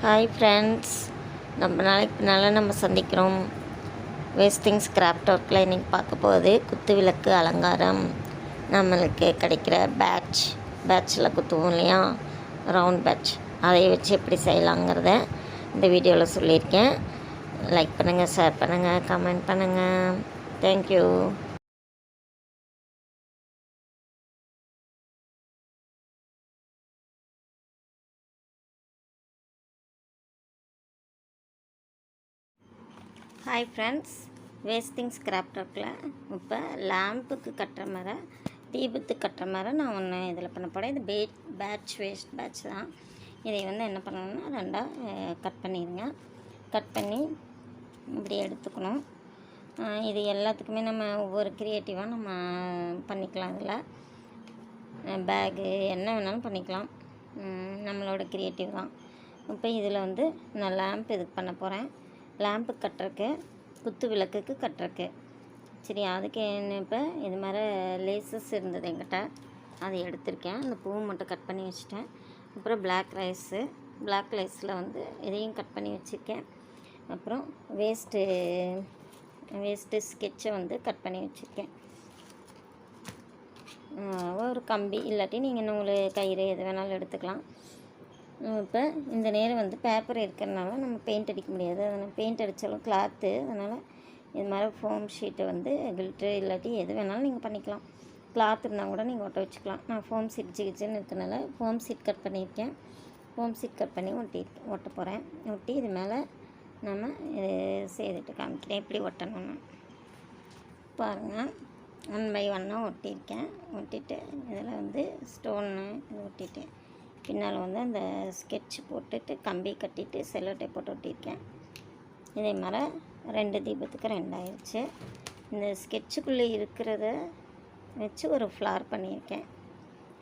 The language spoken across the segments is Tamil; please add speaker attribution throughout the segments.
Speaker 1: ஹாய் ஃப்ரெண்ட்ஸ் நம்ம நாளைக்கு பின்னால் நம்ம சந்திக்கிறோம். வேஸ்டிங் ஸ்கிராப்ட் ஒர்க்கில் இன்றைக்கி பார்க்க போகுது. குத்து விளக்கு அலங்காரம். நம்மளுக்கு கிடைக்கிற பேட்ச் பேட்சில் குத்துவோம் இல்லையா? ரவுண்ட் பேட்ச் அதை வச்சு எப்படி செய்யலாங்கிறத இந்த வீடியோவில் சொல்லியிருக்கேன். லைக் பண்ணுங்கள் ஷேர் பண்ணுங்கள் கமெண்ட் பண்ணுங்கள் thank you hi friends wastings scrap ஒர்க்கில் இப்போ லேம்புக்கு கட்டுற மாதிரி தீபத்துக்கு கட்டுற மாதிரி நான் ஒன்று இதில் பண்ண போகிறேன் இது பே பேட்ச் வேஸ்ட் பேட்ச் தான். இதை வந்து என்ன பண்ணணும்னா ரெண்டாக கட் பண்ணிடுங்க. கட் பண்ணி இப்படி எடுத்துக்கணும். இது எல்லாத்துக்குமே நம்ம ஒவ்வொரு க்ரியேட்டிவாக நம்ம பண்ணிக்கலாம் இதில். பேகு என்ன வேணாலும் பண்ணிக்கலாம். நம்மளோட க்ரியேட்டிவ் தான். இப்போ இதில் வந்து நான் லேம்ப் இதுக்கு பண்ண போகிறேன் லேம்ப்பு கட்டுறக்கு குத்து விளக்குக்கு கட்டுறக்கு. சரி அதுக்கு என்ன இப்போ இது மாதிரி லேசஸ் இருந்தது என்கிட்ட. அதை எடுத்திருக்கேன். அந்த பூவை மட்டும் கட் பண்ணி வச்சுட்டேன். அப்புறம் பிளாக் ரைஸு பிளாக் ரைஸில் வந்து இதையும் கட் பண்ணி வச்சுருக்கேன். அப்புறம் வேஸ்ட்டு வேஸ்ட்டு ஸ்கெட்சை வந்து கட் பண்ணி வச்சுருக்கேன். ஒரு கம்பி. இல்லாட்டி நீங்கள் நூல் கயிறு எது வேணாலும் எடுத்துக்கலாம். இப்போ இந்த நேரம் வந்து பேப்பர் இருக்கிறனால நம்ம பெயிண்ட் அடிக்க முடியாது. அதனால் பெயிண்ட் அடித்தாலும் கிளாத்து அதனால் இது மாதிரி ஃபோம் ஷீட்டை வந்து கில்ட்ரு இல்லாட்டி எது வேணாலும் நீங்கள் பண்ணிக்கலாம். கிளாத் இருந்தால் கூட நீங்கள் ஒட்ட வச்சுக்கலாம். நான் ஃபோம் சீட் ஜிகிச்சுன்னு இருக்கனால ஃபோம் சீட் கட் பண்ணியிருக்கேன். ஃபோம் சீட் கட் பண்ணி ஒட்டி ஒட்ட போகிறேன் ஒட்டி இது மேலே நம்ம இது செய்துட்டு காமிக்கிறேன். எப்படி ஒட்டணும்னு. பாருங்கள் ஒன் பை ஒன்னாக ஒட்டியிருக்கேன். ஒட்டிட்டு இதில் வந்து ஸ்டோன்னு இது ஒட்டிட்டேன். பின்னால் வந்து அந்த ஸ்கெட்ச் போட்டுட்டு கம்பி கட்டிட்டு செல்லோ டேப் போட்டு ஒட்டியிருக்கேன். இதே மாதிரி ரெண்டு தீபத்துக்கு ரெண்டாயிருச்சு. இந்த ஸ்கெட்சுக்குள்ளே இருக்கிறத வச்சு ஒரு ஃப்ளார் பண்ணியிருக்கேன்.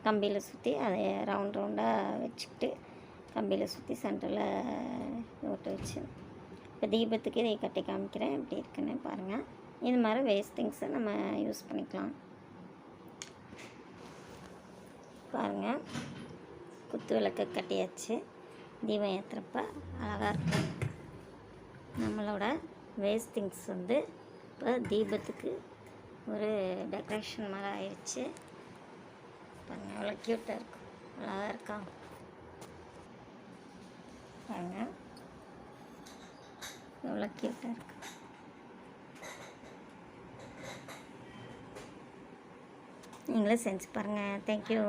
Speaker 1: கம்பியில் சுற்றி அதை ரவுண்ட் ரவுண்டாக வச்சுக்கிட்டு கம்பியில் சுற்றி சென்டரில் ஓட்டு வச்சு இப்போ தீபத்துக்கு இதை கட்டி காமிக்கிறேன். எப்படி இருக்குன்னு பாருங்கள் இது மாதிரி வேஸ்ட் திங்ஸை நம்ம யூஸ் பண்ணிக்கலாம். பாருங்கள் குத்து விளக்கு கட்டியாச்சு. தீபம் ஏற்றுறப்ப அழகாக இருக்கும். நம்மளோட வேஸ்ட் திங்ஸ் வந்து இப்போ தீபத்துக்கு ஒரு டெக்கரேஷன் மாதிரி ஆயிடுச்சு பாருங்கள் அவ்வளோ க்யூட்டாக இருக்கும். அழகாக இருக்கா? பாருங்கள் எவ்வளோ க்யூட்டாக இருக்கு. நீங்களும் செஞ்சு பாருங்கள் தேங்க்யூ